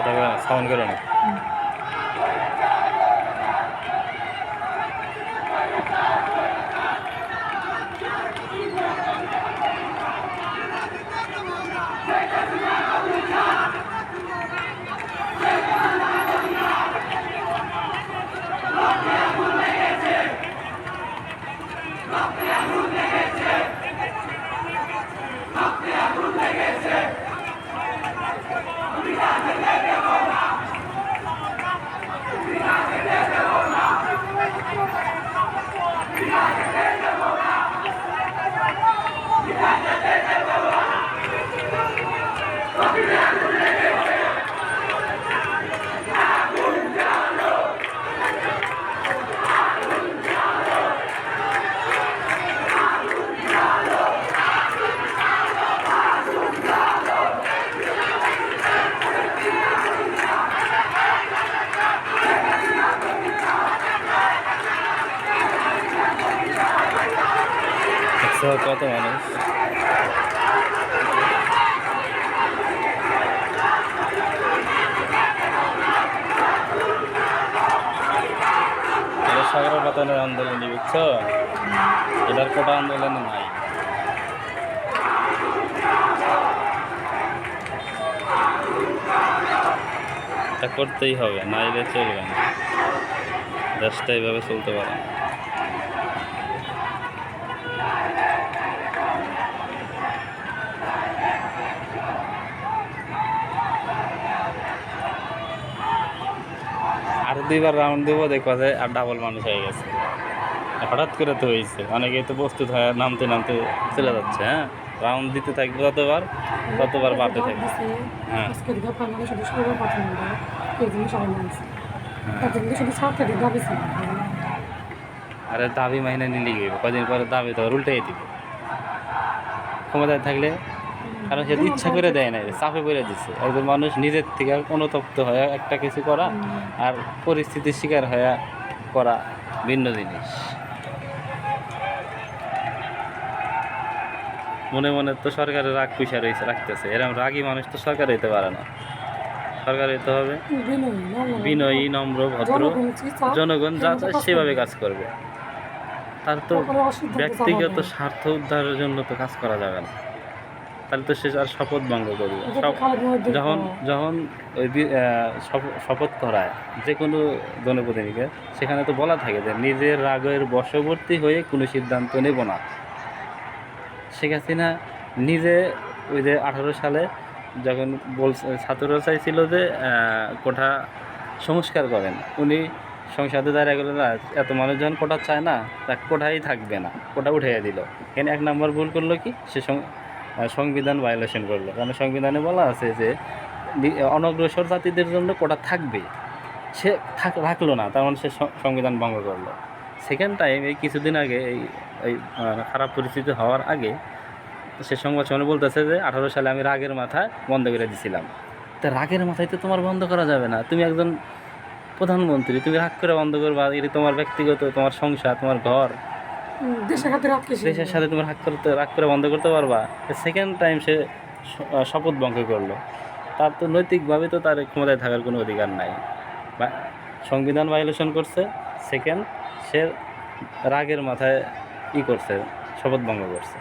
কথা বলে সাউন্ড করে না একশো কত মানুষ? সাগর পাতানের আন্দোলন বুঝছ? এটার কোটা আন্দোলন নাই। এটা করতেই হবে, নাইলে চলবে না। দেশটা এইভাবে চলতে পারে না। দুইবার রাউন্ড দেবো দেখবা যে আর ডাবল মানুষ হয়ে গেছে হঠাৎ করে তো হয়েছে অনেকেই তো প্রস্তুত হয়ে নামতে নামতে চলে যাচ্ছে হ্যাঁ রাউন্ড দিতে থাকবে ততবার ততবার বাড়তে থাকবে হ্যাঁ। যায় হ্যাঁ। আরে দাবি মাইনে নিলে গিয়ে কদিন পরে দাবি তো উল্টাই দিবে ক্ষমতায় থাকলে কারণ সে ইচ্ছা করে দেয় না চাপে করে দিচ্ছে একজন মানুষ নিজের থেকে অনুতপ্ত হয়ে একটা কিছু করা আর পরিস্থিতির শিকার হয়ে করা ভিন্ন জিনিস। মনে মনে তো সরকারের রাগ পয়সা রয়েছে রাখতেছে। এরকম রাগী মানুষ তো সরকার হইতে পারে না। সরকার হইতে হবে বিনয়ী নম্র ভদ্র জনগণ যা চায় সেভাবে কাজ করবে। তার তো ব্যক্তিগত স্বার্থ উদ্ধারের জন্য তো কাজ করা যাবে না। তাহলে তো সে আর শপথ ভঙ্গ করবে। যখন যখন ওই শপথ করায় যে কোনো জনপ্রতিনিধিকে সেখানে তো বলা থাকে যে নিজের রাগের বশবর্তী হয়ে কোনো সিদ্ধান্ত নেব না। শেখ হাসিনা নিজে ওই যে আঠারো সালে যখন বল ছাত্ররা চাইছিল যে কোঠা সংস্কার করেন উনি সংসদে দাঁড়িয়ে গেলেন না এত মানুষ যখন কোটা চায় না তা কোঠাই থাকবে না কোটা উঠিয়ে দিল। এখানে এক নম্বর ভুল করল কি? সে সংবিধান ভায়োলেশন করল। কারণ সংবিধানে বলা আছে যে অনগ্রসর জাতিদের জন্য কোটা থাকবে সে থাক রাখল না, তার মানে সে সংবিধান ভঙ্গ করল। সেকেন্ড টাইম এই কিছুদিন আগে, এই এই খারাপ পরিস্থিতি হওয়ার আগে, সে সংবাদ সম্মেলনে বলতেছে যে, আঠারো সালে আমি রাগের মাথায় বন্ধ করে দিছিলাম। তা রাগের মাথায় তো তোমার বন্ধ করা যাবে না। তুমি একজন প্রধানমন্ত্রী, তুমি রাগ করে বন্ধ করবা, এটা তোমার ব্যক্তিগত, তোমার সংসার, তোমার ঘর। দেশের হাতে দেশের সাথে তুমি রাগ করতে, রাগ করে বন্ধ করতে পারবা? সেকেন্ড টাইম সে শপথ ভঙ্গ করল। তার তো নৈতিকভাবে তো তার ক্ষমতায় থাকার কোনো অধিকার নাই। বা, সংবিধান ভায়োলেশন করছে। সেকেন্ড সে রাগের মাথায় ই করছে, শপথ ভঙ্গ করছে।